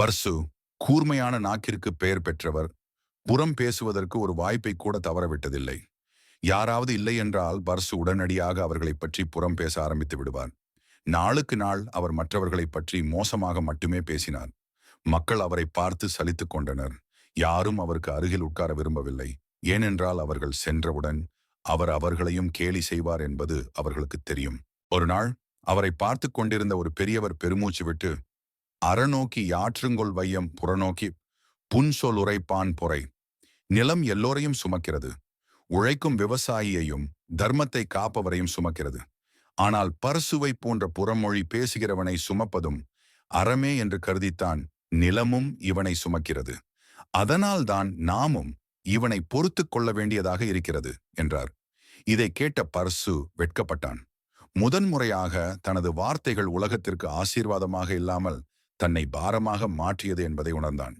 Purse கூர்மையான நாக்கிற்கு பெயர் பெற்றவர் புறம் பேசுவதற்கு ஒரு வாய்ப்பை கூட தவறவிட்டதில்லை. யாராவது இல்லை என்றால் பர்சு உடனடியாக அவர்களைப் பற்றி புறம் பேச ஆரம்பித்து விடுவார். நாளுக்கு நாள் அவர் மற்றவர்களைப் பற்றி மோசமாக மட்டுமே பேசினார். மக்கள் அவரை பார்த்து சலித்துக் கொண்டனர். யாரும் அவருக்கு அருகில் உட்கார விரும்பவில்லை. ஏனென்றால் அவர்கள் சென்றவுடன் அவர் அவர்களையும் கேலி செய்வார் என்பது அவர்களுக்கு தெரியும். ஒரு நாள் அவரை பார்த்து கொண்டிருந்த ஒரு பெரியவர் பெருமூச்சு விட்டு அறநோக்கி யாற்றுங்கொள் வையம் புறநோக்கி புன்சொல் உரைப்பான் பொறை. நிலம் எல்லோரையும் சுமக்கிறது. உழைக்கும் விவசாயியையும் தர்மத்தை காப்பவரையும் சுமக்கிறது. ஆனால் பரசுவை போன்ற புறமொழி பேசுகிறவனை சுமப்பதும் அறமே என்று கருதித்தான் நிலமும் இவனை சுமக்கிறது. அதனால்தான் நாமும் இவனை பொறுத்து கொள்ள வேண்டியதாக இருக்கிறது என்றார். இதை கேட்ட பர்சு வெட்கப்பட்டான். முதன்முறையாக தனது வார்த்தைகள் உலகத்திற்கு ஆசீர்வாதமாக இல்லாமல் தன்னை பாரமாக மாற்றியது என்பதை உணர்ந்தான்.